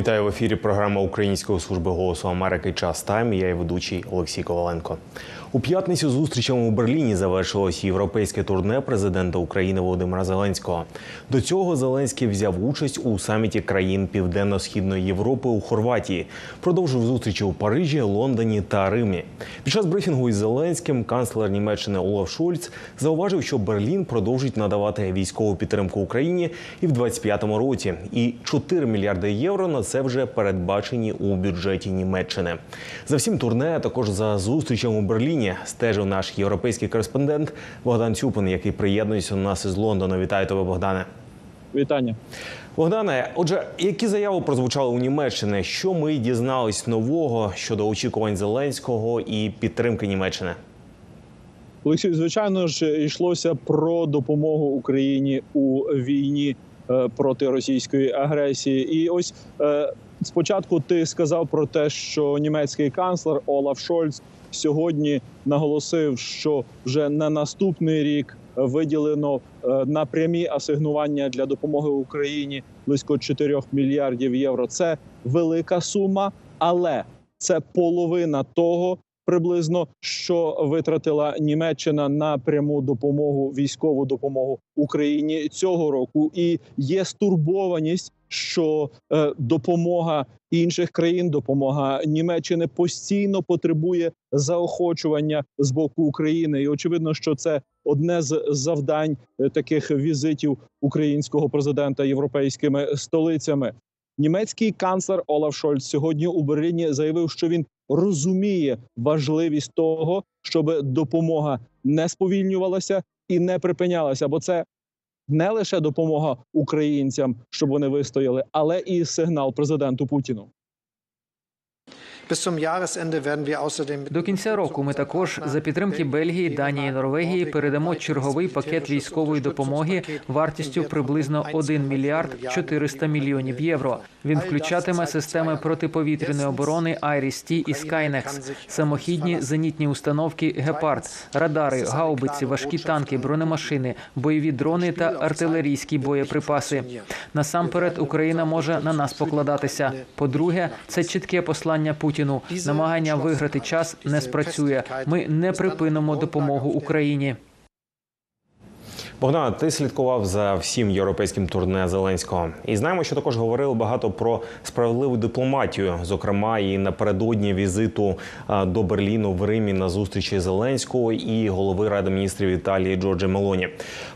Вітаю в ефірі. Програма Української служби голосу Америки Час Тайм. Я і ведучий Олексій Коваленко. У п'ятницю зустрічами у Берліні завершилось європейське турне президента України Володимира Зеленського. До цього Зеленський взяв участь у саміті країн Південно-східної Європи у Хорватії. Продовжив зустрічі у Парижі, Лондоні та Римі. Під час брифінгу із Зеленським канцлер Німеччини Олаф Шольц зауважив, що Берлін продовжить надавати військову підтримку Україні і в 2025 році. І 4 мільярди євро на це вже передбачені у бюджеті Німеччини. За всім турне, а також за зустрічем у Берліні, стежив наш європейський кореспондент Богдан Цюпин, який приєднується до нас із Лондона. Вітаю тебе, Богдане. Вітання. Богдане, отже, які заяви прозвучали у Німеччині? Що ми дізнались нового щодо очікувань Зеленського і підтримки Німеччини? Олексій, звичайно ж, йшлося про допомогу Україні у війні е, проти російської агресії. І ось е, спочатку ти сказав про те, що німецький канцлер Олаф Шольц сьогодні наголосив, що вже на наступний рік виділено е, на прямі асигнування для допомоги Україні близько 4 мільярдів євро. Це велика сума, але це половина того, приблизно що витратила Німеччина на пряму допомогу, військову допомогу Україні цього року, і є стурбованість, що е, допомога інших країн, допомога Німеччини постійно потребує заохочування з боку України. І очевидно, що це одне з завдань е, таких візитів українського президента європейськими столицями. Німецький канцлер Олаф Шольц сьогодні у Берліні заявив, що він розуміє важливість того, щоб допомога не сповільнювалася і не припинялася, бо це не лише допомога українцям, щоб вони вистояли, але і сигнал президенту Путіну. До кінця року ми також за підтримки Бельгії, Данії, Норвегії передамо черговий пакет військової допомоги вартістю приблизно 1 мільярд 400 мільйонів євро. Він включатиме системи протиповітряної оборони Айріс-Ті і Скайнекс, самохідні зенітні установки Гепард, радари, гаубиці, важкі танки, бронемашини, бойові дрони та артилерійські боєприпаси. Насамперед Україна може на нас покладатися. По-друге, це чітке послання Путіну. Намагання виграти час не спрацює. Ми не припинимо допомогу Україні. Богдана, ти слідкував за всім європейським турне Зеленського, і знаємо, що також говорили багато про справедливу дипломатію, зокрема і напередодні візиту до Берліну в Римі на зустрічі Зеленського і голови ради міністрів Італії Джорджа Мелоні.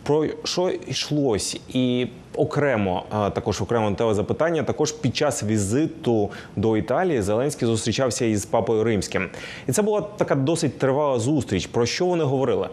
Про що йшлось і окремо також окремо тебе запитання. Також під час візиту до Італії Зеленський зустрічався із папою римським, і це була така досить тривала зустріч. Про що вони говорили?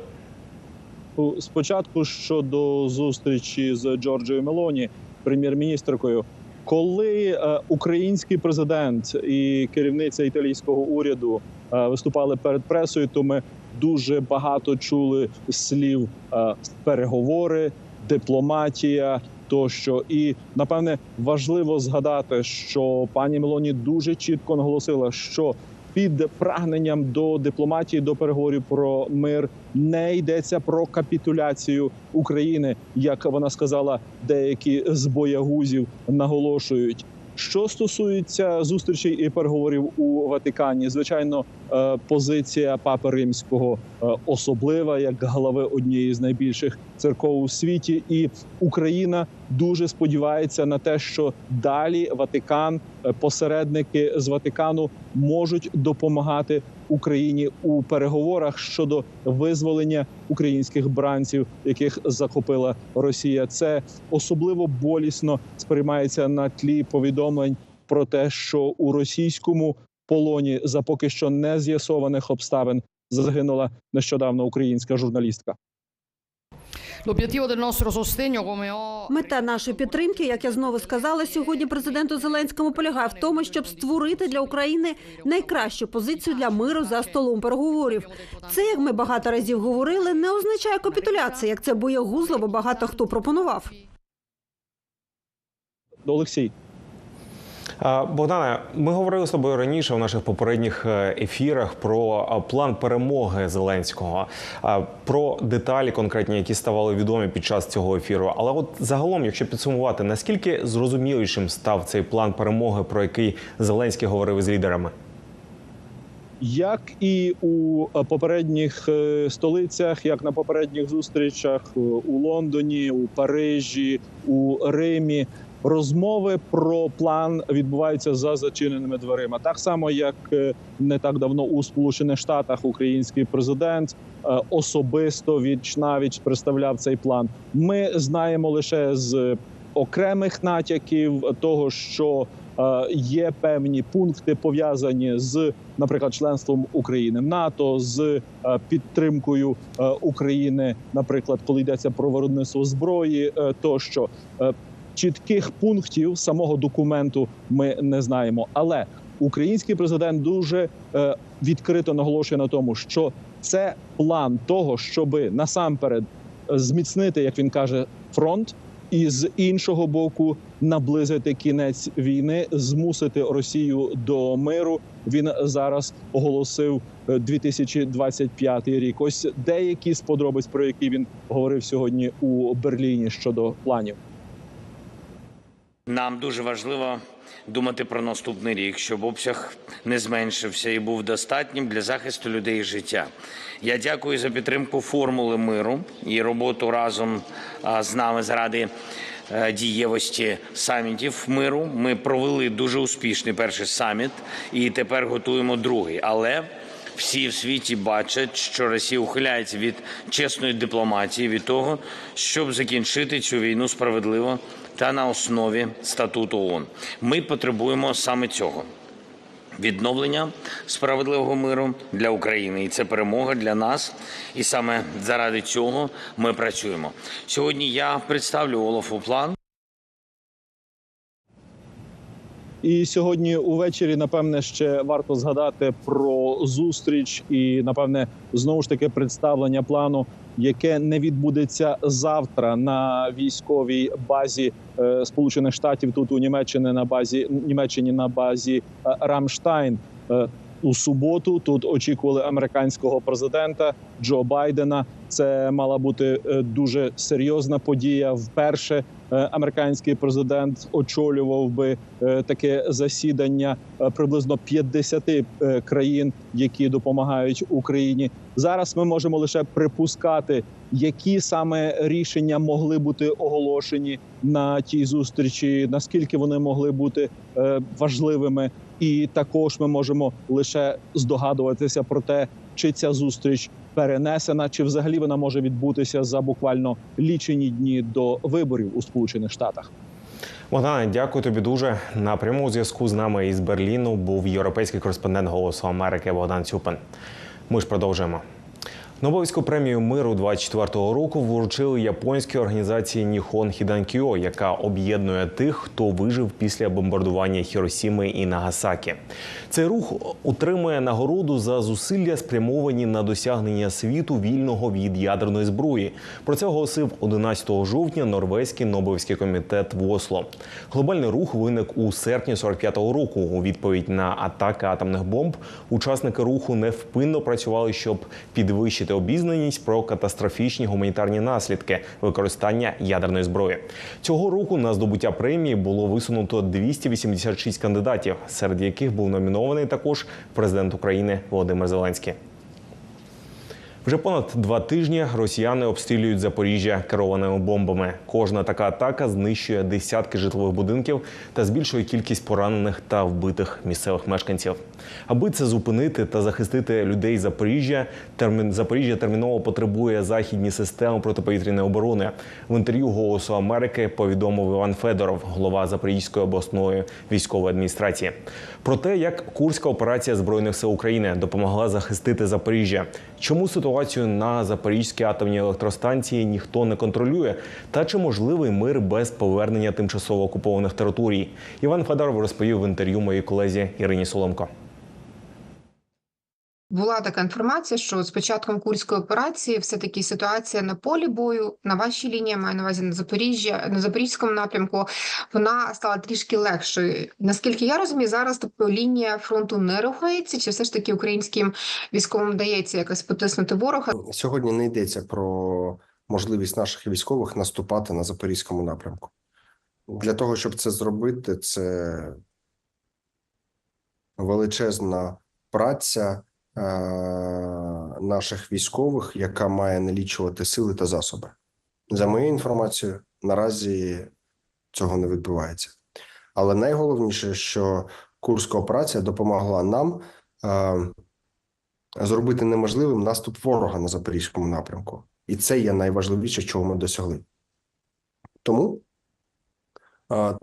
Спочатку щодо зустрічі з Джорджою Мелоні, прем'єр-міністркою, коли е, український президент і керівниця італійського уряду е, виступали перед пресою, то ми дуже багато чули слів е, переговори, дипломатія. Тощо, і напевне важливо згадати, що пані Мелоні дуже чітко наголосила, що під прагненням до дипломатії, до переговорів про мир не йдеться про капітуляцію України, як вона сказала, деякі з боягузів наголошують. Що стосується зустрічей і переговорів у Ватикані, звичайно, позиція Папи Римського е, особлива як глави однієї з найбільших церков у світі, і Україна дуже сподівається на те, що далі Ватикан, е, посередники з Ватикану можуть допомагати Україні у переговорах щодо визволення українських бранців, яких захопила Росія. Це особливо болісно сприймається на тлі повідомлень про те, що у російському полоні за поки що не з'ясованих обставин загинула нещодавно українська журналістка. Ho Мета нашої підтримки, як я знову сказала сьогодні, президенту Зеленському полягає в тому, щоб створити для України найкращу позицію для миру за столом переговорів. Це, як ми багато разів говорили, не означає капітуляцію, як це боєгузливо багато хто пропонував. Олексій, Богдане, ми говорили з тобою раніше в наших попередніх е, ефірах про план перемоги Зеленського, про деталі конкретні, які ставали відомі під час цього ефіру. Але от загалом, якщо підсумувати, наскільки зрозумілішим став цей план перемоги, про який Зеленський говорив із лідерами? Як і у е, попередніх е, столицях, як на попередніх зустрічах у Лондоні, у Парижі, у Римі, розмови про план відбуваються за зачиненими дверима. Так само, як е, не так давно у Сполучених Штатах український президент е, особисто віч навіч представляв цей план. Ми знаємо лише з окремих натяків того, що е, є певні пункти пов'язані з, наприклад, членством України в НАТО, з підтримкою України, наприклад, коли йдеться про виробництво зброї, тощо чітких пунктів самого документу ми не знаємо. Але український президент дуже е, відкрито наголошує на тому, що це план того, щоби насамперед е, зміцнити, як він каже, фронт. І з іншого боку наблизити кінець війни, змусити Росію до миру. Він зараз оголосив е, 2025 рік. Ось деякі з подробиць, про які він говорив сьогодні у Берліні щодо планів. Нам дуже важливо думати про наступний рік, щоб обсяг не зменшився і був достатнім для захисту людей і життя. Я дякую за підтримку формули миру і роботу разом з нами заради е, дієвості самітів миру. Ми провели дуже успішний перший саміт і тепер готуємо другий. Але всі в світі бачать, що Росія ухиляється від чесної дипломатії, від того, щоб закінчити цю війну справедливо та на основі статуту ООН. Ми потребуємо саме цього. Відновлення справедливого миру для України, і це перемога для нас. І саме заради цього ми працюємо. Сьогодні я представлю Олафу план. І сьогодні увечері, напевне, ще варто згадати про зустріч і, напевне, знову ж таки представлення плану, яке не відбудеться завтра на військовій базі е, Сполучених Штатів тут у Німеччині на базі Німеччині на базі е, Рамштайн. Е, у суботу тут очікували американського президента Джо Байдена. Це мала бути дуже серйозна подія. Вперше американський президент очолював би е, таке засідання е, приблизно 50 е, країн, які допомагають Україні. Зараз ми можемо лише припускати, які саме рішення могли бути оголошені на тій зустрічі, наскільки вони могли бути е, важливими, і також ми можемо лише здогадуватися про те, чи ця зустріч перенесена, чи взагалі вона може відбутися за буквально лічені дні до виборів у Сполучених Штатах. Богдане, дякую тобі дуже. На прямому зв'язку з нами із Берліну був європейський кореспондент Голосу Америки Богдан Цюпин. Ми ж продовжуємо. Нобелівську премію миру 24-го року вручили японській організації Ніхон Хіданкіо, яка об'єднує тих, хто вижив після бомбардування Хіросіми і Нагасакі. Цей рух утримує нагороду за зусилля, спрямовані на досягнення світу вільного від ядерної зброї. Про це оголосив 11 жовтня Норвезький Нобелівський комітет в Осло. Глобальний рух виник у серпні 45-го року. У відповідь на атаки атомних бомб учасники руху невпинно працювали, щоб підвищити обізнаність про катастрофічні гуманітарні наслідки використання ядерної зброї. Цього року на здобуття премії було висунуто 286 кандидатів, серед яких був номінований також президент України Володимир Зеленський. Вже понад два тижні росіяни обстрілюють Запоріжжя керованими бомбами. Кожна така атака знищує десятки житлових будинків та збільшує кількість поранених та вбитих місцевих мешканців. Аби це зупинити та захистити людей Запоріжжя, термін Запоріжжя терміново потребує західні системи протиповітряної оборони. В інтерв'ю Голосу Америки повідомив Іван Федоров, голова Запорізької обласної військової адміністрації, про те, як курська операція збройних сил України допомогла захистити Запоріжжя. Чому ситуацію на Запорізькій атомній електростанції ніхто не контролює? Та чи можливий мир без повернення тимчасово окупованих територій? Іван Федоров розповів в інтерв'ю моїй колезі Ірині Соломко. Була така інформація, що з початком курської операції все таки ситуація на полі бою на вашій лінії, маю на увазі на Запоріжжя, на запорізькому напрямку, вона стала трішки легшою. Наскільки я розумію, зараз тобто лінія фронту не рухається, чи все ж таки українським військовим вдається якось потиснути ворога? Сьогодні не йдеться про можливість наших військових наступати на запорізькому напрямку. Для того, щоб це зробити, це величезна праця наших військових, яка має налічувати сили та засоби. За моєю інформацією, наразі цього не відбувається. Але найголовніше, що Курська операція допомогла нам е, зробити неможливим наступ ворога на запорізькому напрямку, і це є найважливіше, чого ми досягли. Тому е,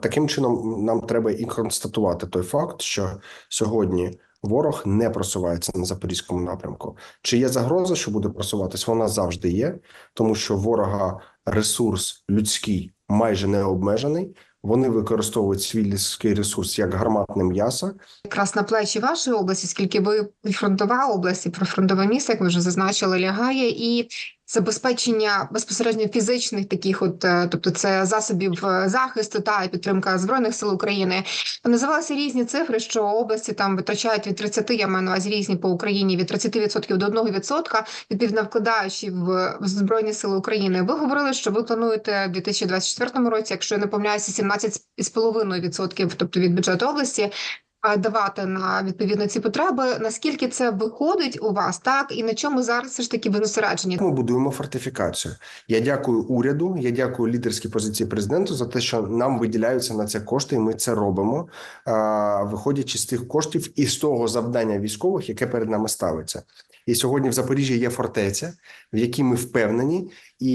таким чином нам треба і констатувати той факт, що сьогодні ворог не просувається на запорізькому напрямку. Чи є загроза, що буде просуватись? Вона завжди є, тому що ворога ресурс людський майже не обмежений. Вони використовують свій людський ресурс як гарматне м'ясо, якраз на плечі вашої області, скільки ви фронтова область і прифронтове місто, як ви вже зазначили, лягає і забезпечення безпосередньо фізичних таких, от е, тобто це засобів е, захисту та підтримка збройних сил України. Називалися різні цифри, що області там витрачають від 30, я маю на увазі різні по Україні від 30% до 1%, відповідно вкладаючи в в збройні сили України. Ви говорили, що ви плануєте в 2024 році, якщо я не помиляюся, 17,5%, тобто від бюджету області. А, Давати на відповідно ці потреби, наскільки це виходить у вас, так і на чому зараз все ж таки ви зосереджені? Ми будуємо фортифікацію. Я дякую уряду. Я дякую лідерській позиції президенту за те, що нам виділяються на це кошти, і ми це робимо, виходячи з тих коштів і з того завдання військових, яке перед нами ставиться. І сьогодні в Запоріжжі є фортеця, в якій ми впевнені, і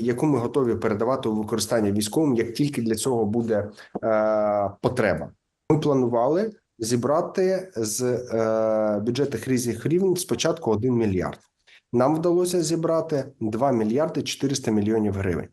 яку ми готові передавати у використання військовим, як тільки для цього буде е, потреба. Ми планували зібрати з е, бюджетних різних рівнів спочатку 1 мільярд. Нам вдалося зібрати 2 мільярди 400 мільйонів гривень.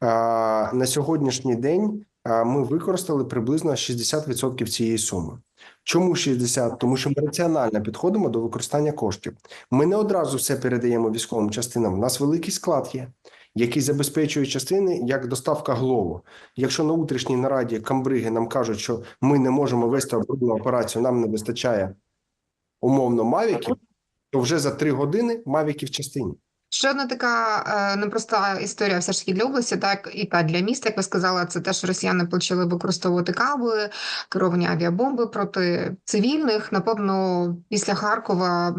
А, на сьогоднішній день ми використали приблизно 60% цієї суми. Чому 60? Тому що ми раціонально підходимо до використання коштів. Ми не одразу все передаємо військовим частинам. У нас великий склад є, який забезпечує частини як доставка глову. Якщо на утрішній нараді камбриги нам кажуть, що ми не можемо вести оборонну операцію, нам не вистачає умовно мавіків, то вже за три години мавіки в частині. Ще одна така е, непроста історія, все ж таки для області, так і та для міста, як ви сказали, це те, що росіяни почали використовувати каби, керовані авіабомби проти цивільних. Напевно, після Харкова.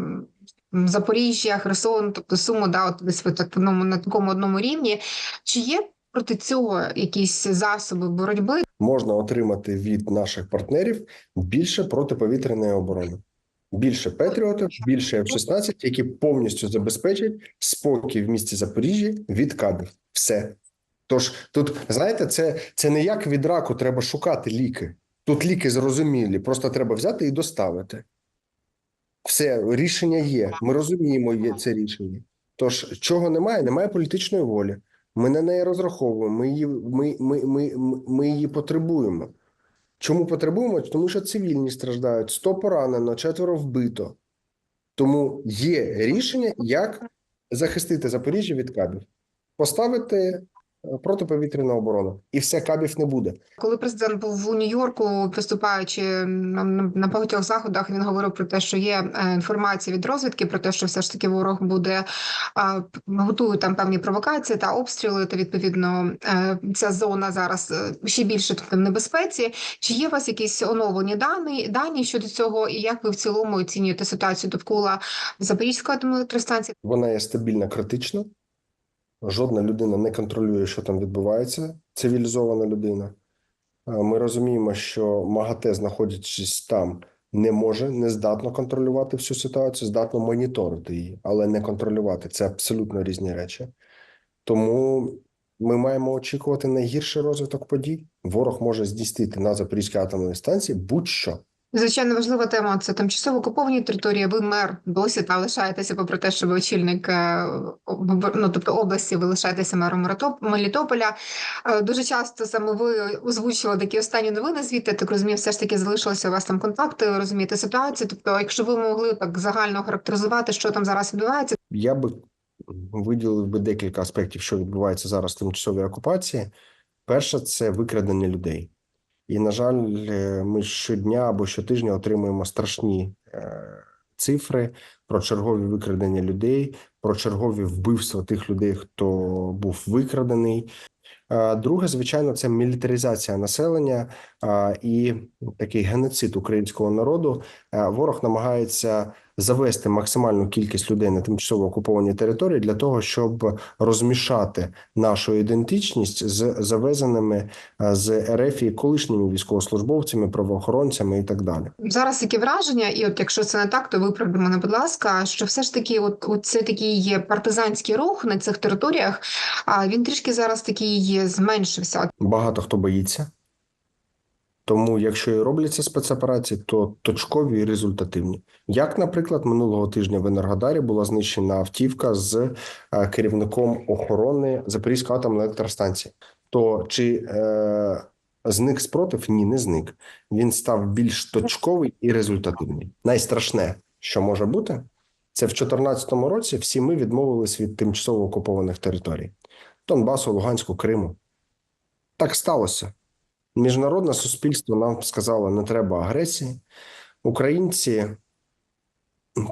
Запоріжжя, Херсон, тобто Суму, да, от десь ви так на такому одному рівні. Чи є проти цього якісь засоби боротьби? можна отримати від наших партнерів більше протиповітряної оборони, більше Петріотів, більше F-16, які повністю забезпечать спокій в місті Запоріжжя від кабів. Все. Тож тут, знаєте, це, це не як від раку треба шукати ліки. Тут ліки зрозумілі, просто треба взяти і доставити. Все, рішення є. Ми розуміємо, є це рішення. Тож, чого немає? Немає політичної волі. Ми на неї розраховуємо, ми її, ми, ми, ми, ми, її потребуємо. Чому потребуємо? Тому що цивільні страждають, 100 поранено, четверо вбито. Тому є рішення, як захистити Запоріжжя від кабів, поставити е, протиповітряну оборону, і все кабів не буде. Коли президент був у Нью-Йорку, виступаючи на, багатьох заходах, він говорив про те, що є е, інформація від розвідки про те, що все ж таки ворог буде готує там певні провокації та обстріли. Та відповідно е, ця зона зараз ще більше в небезпеці. Чи є у вас якісь оновлені дані дані щодо цього, і як ви в цілому оцінюєте ситуацію довкола Запорізької атомної електростанції? Вона є стабільно критична. Жодна людина не контролює, що там відбувається, цивілізована людина. Ми розуміємо, що МАГАТЕ, знаходячись там, не може, не здатно контролювати всю ситуацію, здатно моніторити її, але не контролювати. Це абсолютно різні речі. Тому ми маємо очікувати найгірший розвиток подій. Ворог може здійснити на Запорізькій атомній станції будь-що. Звичайно, важлива тема це тимчасово окуповані території. Ви мер досі та лишаєтеся, попри те, що ви очільник е, ну, тобто області, ви лишаєтеся мером Мелітополя. Е, Дуже часто саме ви озвучували такі останні новини звідти. Так розумію, все ж таки залишилися у вас там контакти, розумієте ситуацію. Тобто, якщо ви могли так загально характеризувати, що там зараз відбувається, Я би виділив би декілька аспектів, що відбувається зараз в тимчасовій окупації. Перше це викрадення людей. І, на жаль, ми щодня або щотижня отримуємо страшні е, цифри про чергові викрадення людей, про чергові вбивства тих людей, хто був викрадений. Е, Друге, звичайно, це мілітаризація населення е, і такий геноцид українського народу. Ворог намагається завести максимальну кількість людей на тимчасово окуповані території для того, щоб розмішати нашу ідентичність з завезеними е, з РФ і колишніми військовослужбовцями, правоохоронцями і так далі. Зараз таке враження, і от якщо це не так, то виправте мене, будь ласка, що все ж таки, от, от це такий є партизанський рух на цих територіях, а він трішки зараз такий зменшився. Багато хто боїться. Тому, якщо і робляться спецоперації, то точкові і результативні. Як, наприклад, минулого тижня в Енергодарі була знищена автівка з е, керівником охорони Запорізької атомної електростанції. То чи е, зник спротив? Ні, не зник. Він став більш точковий і результативний. Найстрашне, що може бути, це в 2014 році всі ми відмовились від тимчасово окупованих територій Донбасу, Луганську, Криму. Так сталося. Міжнародне суспільство нам сказало, не треба агресії. Українці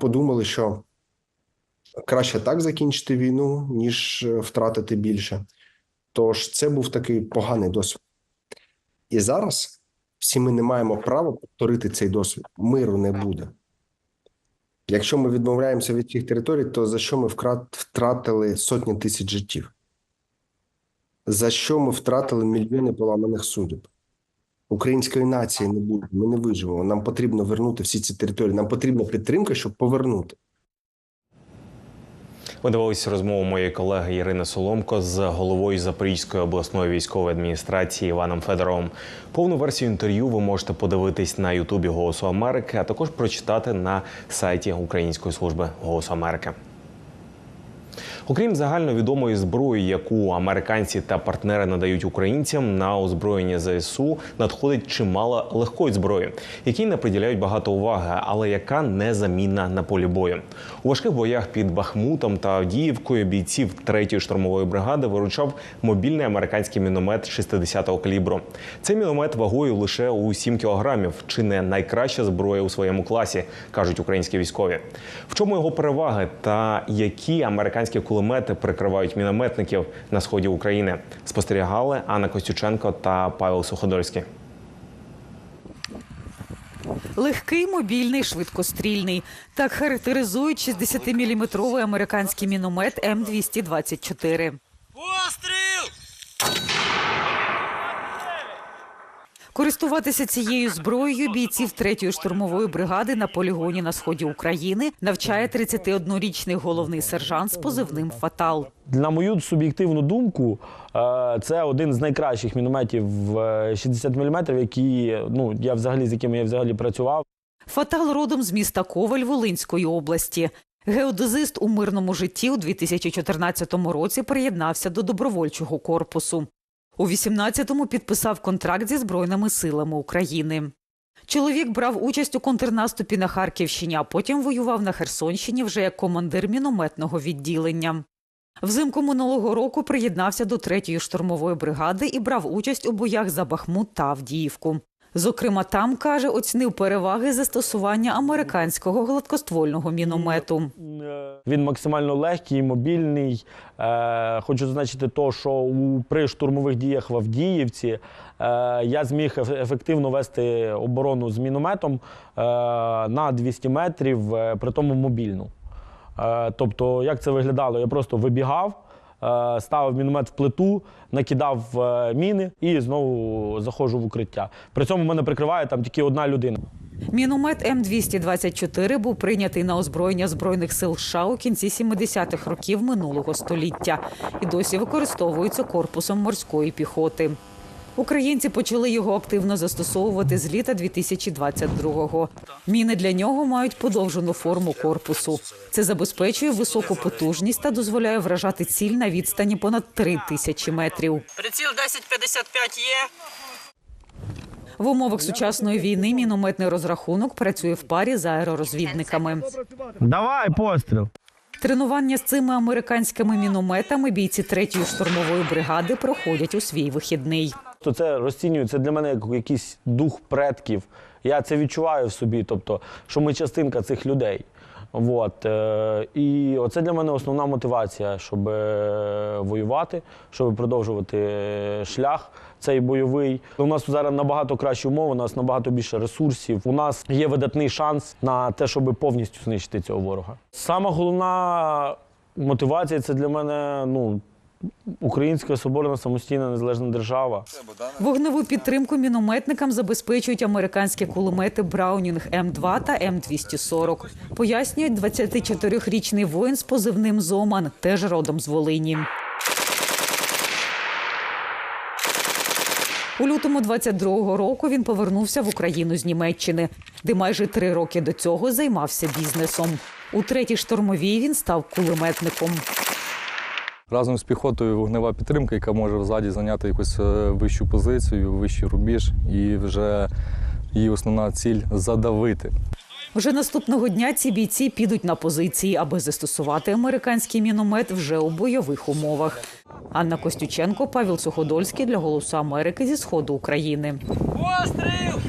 подумали, що краще так закінчити війну, ніж е, втратити більше. Тож це був такий поганий досвід. І зараз всі ми не маємо права повторити цей досвід. Миру не буде. Якщо ми відмовляємося від цих територій, то за що ми втратили сотні тисяч життів? За що ми втратили мільйони поламаних судеб? Української нації не буде, ми не виживемо. Нам потрібно вернути всі ці території. Нам потрібна підтримка, щоб повернути. Ви дивилися розмову моєї колеги Ірини Соломко з головою Запорізької обласної військової адміністрації Іваном Федоровим. Повну версію інтерв'ю ви можете подивитись на Ютубі Голосу Америки, а також прочитати на сайті Української служби Голосу Америки. Окрім загальновідомої зброї, яку американці та партнери надають українцям, на озброєння ЗСУ надходить чимало легкої зброї, якій не приділяють багато уваги, але яка незамінна на полі бою. У важких боях під Бахмутом та Авдіївкою бійців 3-ї штурмової бригади виручав мобільний американський міномет 60-го калібру. Цей міномет вагою лише у 7 кілограмів, чи не найкраща зброя у своєму класі, кажуть українські військові. В чому його переваги та які американські кулемети прикривають мінометників на сході України? Спостерігали Анна Костюченко та Павел Суходольський. Легкий, мобільний, швидкострільний. Так характеризують 60-міліметровий американський міномет М224. Користуватися цією зброєю бійців 3-ї штурмової бригади на полігоні на сході України навчає 31-річний головний сержант з позивним Фатал. На мою суб'єктивну думку, е, це один з найкращих мінометів е, 60 мм, які ну я взагалі з якими я взагалі працював. Фатал родом з міста Коваль Волинської області. Геодезист у мирному житті у 2014 році приєднався до добровольчого корпусу. У 18-му підписав контракт зі Збройними силами України. Чоловік брав участь у контрнаступі на Харківщині, а потім воював на Херсонщині вже як командир мінометного відділення. Взимку минулого року приєднався до 3-ї штурмової бригади і брав участь у боях за Бахмут та Авдіївку. Зокрема, там каже, оцінив переваги застосування американського гладкоствольного міномету. Він максимально легкий, мобільний. Е, хочу зазначити, то, що у, при штурмових діях в Авдіївці е, я зміг ефективно вести оборону з мінометом е, на 200 метрів, при тому мобільну. Тобто, як це виглядало? Я просто вибігав, ставив міномет в плиту, накидав е, міни і знову заходжу в укриття. При цьому мене прикриває там тільки одна людина. Міномет М224 був прийнятий на озброєння збройних сил США у кінці 70-х років минулого століття і досі використовується корпусом морської піхоти. Українці почали його активно застосовувати з літа 2022-го. Міни для нього мають подовжену форму корпусу. Це забезпечує високу потужність та дозволяє вражати ціль на відстані понад 3 тисячі метрів. Приціл 1055 є. В умовах сучасної війни мінометний розрахунок працює в парі з аеророзвідниками. Давай постріл. Тренування з цими американськими мінометами бійці третьої штурмової бригади проходять у свій вихідний. То це розцінюю, це для мене як якийсь дух предків. Я це відчуваю в собі, тобто, що ми частинка цих людей. От. е, І оце для мене основна мотивація, щоб е, воювати, щоб продовжувати е, шлях цей бойовий. У нас зараз набагато кращі умови, у нас набагато більше ресурсів. У нас є видатний шанс на те, щоб повністю знищити цього ворога. Сама головна мотивація це для мене ну, українська соборна самостійна незалежна держава. Вогневу підтримку мінометникам забезпечують американські кулемети Браунінг М2 та М240. Пояснюють 24-річний воїн з позивним Зоман, теж родом з Волині. У лютому 22-го року він повернувся в Україну з Німеччини, де майже три роки до цього займався бізнесом. У третій штурмовій він став кулеметником. Разом з піхотою вогнева підтримка, яка може взаді зайняти якусь е, вищу позицію, вищий рубіж, і вже її основна ціль задавити. Вже наступного дня ці бійці підуть на позиції, аби застосувати американський міномет вже у бойових умовах. Анна Костюченко, Павел Суходольський для Голосу Америки зі сходу України. Постріл!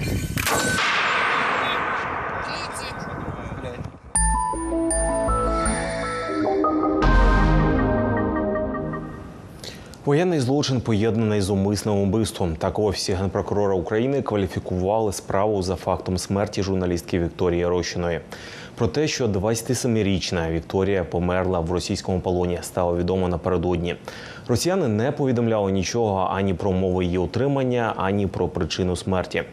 Воєнний злочин поєднаний з умисним убивством. Так офісі генпрокурора України кваліфікували справу за фактом смерті журналістки Вікторії Рощиної. Про те, що 27-річна Вікторія померла в російському полоні, стало відомо напередодні. Росіяни не повідомляли нічого ані про умови її утримання, ані про причину смерті.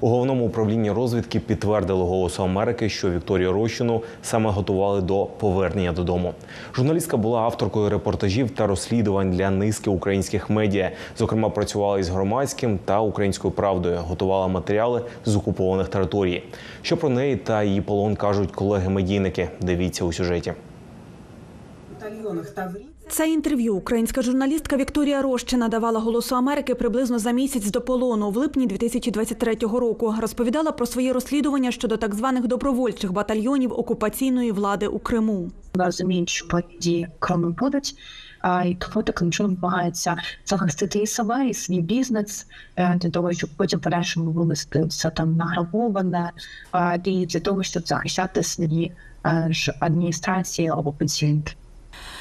У головному управлінні розвідки підтвердили голосу Америки, що Вікторію Рощину саме готували до повернення додому. Журналістка була авторкою репортажів та розслідувань для низки українських медіа. Зокрема, працювала із громадським та українською правдою, готувала матеріали з окупованих територій. Що про неї та її полон кажуть колеги-медійники? Дивіться у сюжеті. Це інтерв'ю українська журналістка Вікторія Рощина давала голосу Америки приблизно за місяць до полону в липні 2023 року. Розповідала про свої розслідування щодо так званих добровольчих батальйонів окупаційної влади у Криму. події Криму будуть. А і тому таким чином намагається захистити і себе, і свій бізнес е, для того, щоб потім подальшому вивести все там награбоване, і для того, щоб захищати свої е, адміністрації або пацієнти.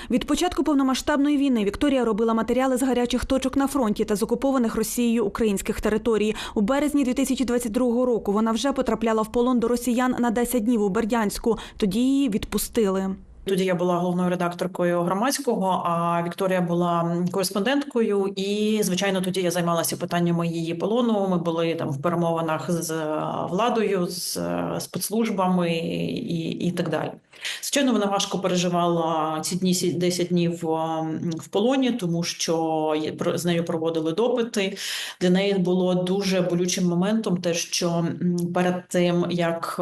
Від початку повномасштабної війни Вікторія робила матеріали з гарячих точок на фронті та з окупованих Росією українських територій. У березні 2022 року вона вже потрапляла в полон до росіян на 10 днів у Бердянську. Тоді її відпустили. Тоді я була головною редакторкою громадського, а Вікторія була кореспонденткою. І звичайно, тоді я займалася питаннями її полону. Ми були там в перемовинах з владою, з спецслужбами і, і так далі. Звичайно, вона важко переживала ці дні 10 днів в полоні, тому що з нею проводили допити. Для неї було дуже болючим моментом, те, що перед тим як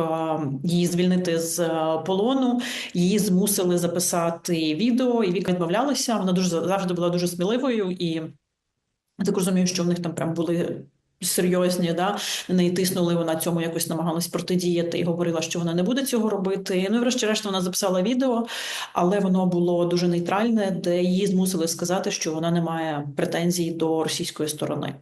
її звільнити з полону, її змусили записати відео, і Віка відмовлялася. Вона дуже завжди була дуже сміливою, і я так розумію, що в них там прям були. Серйозні, да неї тиснули, вона цьому якось намагалась протидіяти і говорила, що вона не буде цього робити. Ну і врешті-решт вона записала відео, але воно було дуже нейтральне, де її змусили сказати, що вона не має претензій до російської сторони.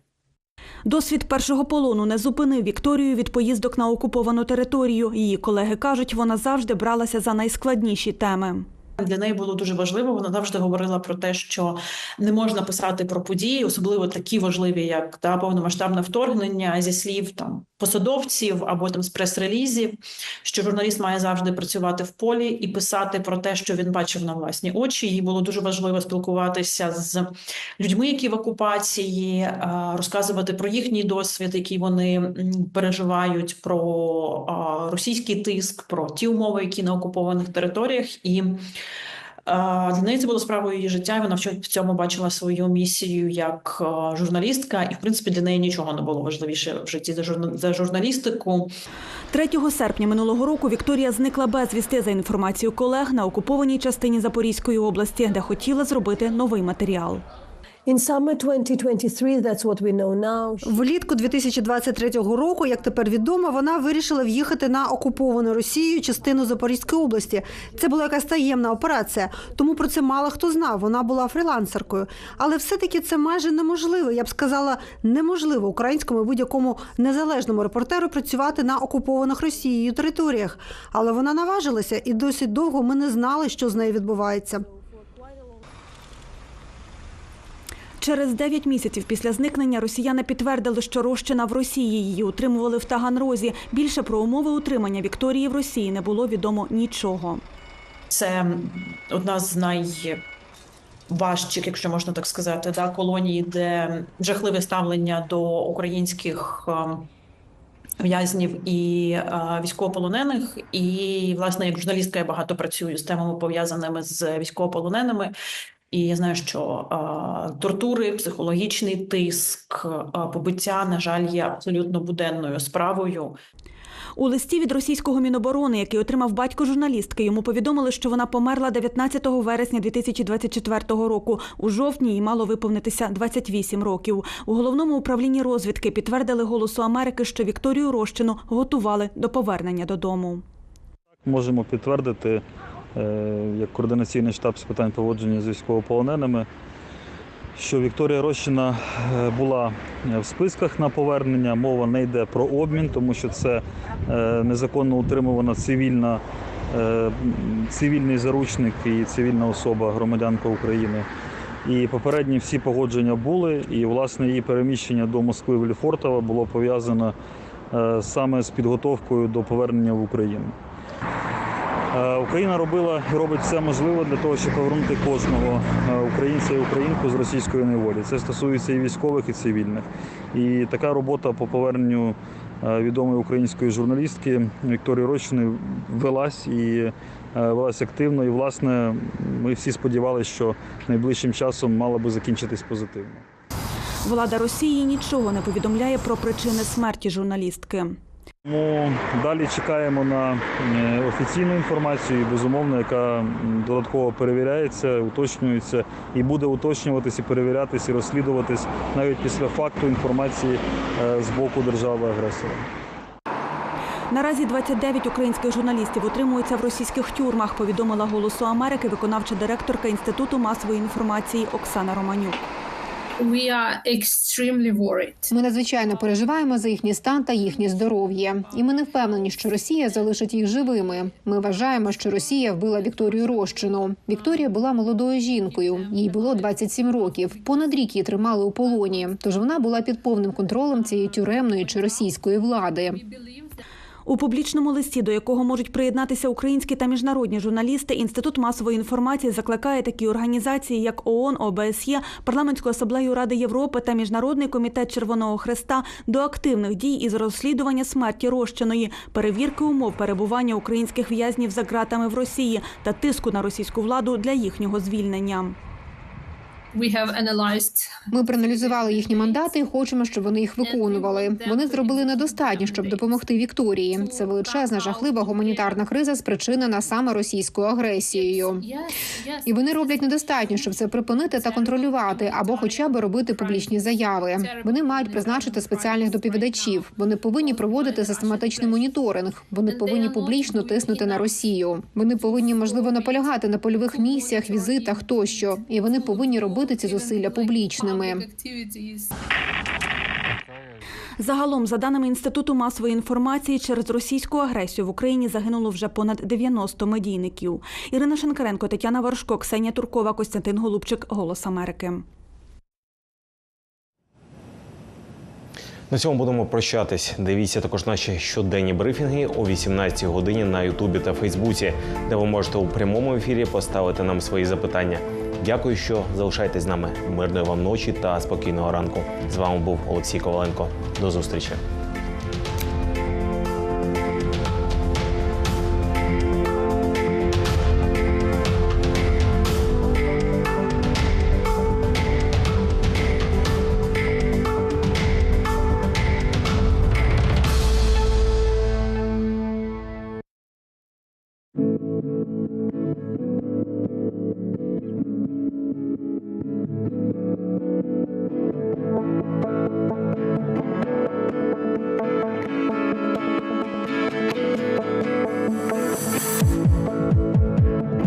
Досвід першого полону не зупинив Вікторію від поїздок на окуповану територію. Її колеги кажуть, вона завжди бралася за найскладніші теми. Для неї було дуже важливо. Вона завжди говорила про те, що не можна писати про події, особливо такі важливі, як та повномасштабне вторгнення зі слів там посадовців або там з прес-релізів. Що журналіст має завжди працювати в полі і писати про те, що він бачив на власні очі. Їй було дуже важливо спілкуватися з людьми, які в окупації, розказувати про їхній досвід, який вони переживають, про російський тиск, про ті умови, які на окупованих територіях і. Для неї це було справою її життя, і вона в цьому бачила свою місію як е, журналістка, і в принципі для неї нічого не було важливіше в житті за за журналістику. 3 серпня минулого року Вікторія зникла безвісти за інформацією колег на окупованій частині Запорізької області, де хотіла зробити новий матеріал. Влітку 2023 року, як тепер відомо, вона вирішила в'їхати на окуповану Росією частину Запорізької області. Це була якась таємна операція, тому про це мало хто знав. Вона була фрілансеркою. Але все-таки це майже неможливо. Я б сказала, неможливо українському будь-якому незалежному репортеру працювати на окупованих Росією територіях. Але вона наважилася, і досить довго ми не знали, що з нею відбувається. Через 9 місяців після зникнення росіяни підтвердили, що розчина в Росії її утримували в Таганрозі. Більше про умови утримання Вікторії в Росії не було відомо нічого. Це одна з найважчих, якщо можна так сказати, да, колоній, де жахливе ставлення до українських ем, в'язнів і е, військовополонених. І, власне, як журналістка я багато працюю з темами пов'язаними з військовополоненими. І я знаю, що е, тортури, психологічний тиск, е, побиття, на жаль, є абсолютно буденною справою. У листі від російського міноборони, який отримав батько журналістки, йому повідомили, що вона померла 19 вересня 2024 року. У жовтні їй мало виповнитися 28 років. У головному управлінні розвідки підтвердили голосу Америки, що Вікторію Рощину готували до повернення додому. Можемо підтвердити як координаційний штаб з питань поводження з військовополоненими, що Вікторія Рощина е, була в списках на повернення. Мова не йде про обмін, тому що це е, незаконно утримувана цивільна, е, цивільний заручник і цивільна особа, громадянка України. І попередні всі погодження були, і власне її переміщення до Москви в Ліфортово було пов'язано е, саме з підготовкою до повернення в Україну. Е, Україна робила і робить все можливе для того, щоб повернути кожного е, українця і українку з російської неволі. Це стосується і військових, і цивільних. І така робота по поверненню е, відомої української журналістки Вікторії Рощини велась і велась активно. І, власне, ми всі сподівалися, що найближчим часом мала би закінчитись позитивно. Влада Росії нічого не повідомляє про причини смерті журналістки. Тому далі чекаємо на е, офіційну інформацію, безумовно, яка додатково перевіряється, уточнюється і буде уточнюватись і перевірятись і розслідуватись навіть після факту інформації е, з боку держави-агресора. Наразі 29 українських журналістів утримуються в російських тюрмах. Повідомила голосу Америки виконавча директорка інституту масової інформації Оксана Романюк. Ми надзвичайно переживаємо за їхній стан та їхнє здоров'я, і ми не впевнені, що Росія залишить їх живими. Ми вважаємо, що Росія вбила Вікторію Рощину. Вікторія була молодою жінкою. Їй було 27 років. Понад рік її тримали у полоні. Тож вона була під повним контролем цієї тюремної чи російської влади. У публічному листі, до якого можуть приєднатися українські та міжнародні журналісти, інститут масової інформації закликає такі організації, як ООН, ОБСЄ, парламентську асамблею Ради Європи та Міжнародний комітет Червоного Хреста до активних дій із розслідування смерті Рощиної, перевірки умов перебування українських в'язнів за ґратами в Росії та тиску на російську владу для їхнього звільнення. Ми проаналізували їхні мандати хочемо, щоб вони їх виконували. Вони зробили недостатньо, щоб допомогти Вікторії. Це величезна жахлива гуманітарна криза, спричинена саме російською агресією. І вони роблять недостатньо, щоб це припинити та контролювати, або хоча б робити публічні заяви. Вони мають призначити спеціальних доповідачів. Вони повинні проводити систематичний моніторинг. Вони повинні публічно тиснути на Росію. Вони повинні можливо наполягати на польових місіях, візитах тощо. І вони повинні робити ці зусилля публічними. Загалом, за даними інституту масової інформації, через російську агресію в Україні загинуло вже понад 90 медійників. Ірина Шенкаренко, Тетяна Ворожко, Ксенія Туркова, Костянтин Голубчик. Голос Америки. На цьому будемо прощатись. Дивіться також наші щоденні брифінги о 18 годині на Ютубі та Фейсбуці, де ви можете у прямому ефірі поставити нам свої запитання. Дякую, що залишаєтесь з нами. Мирної вам ночі та спокійного ранку. З вами був Олексій Коваленко. До зустрічі.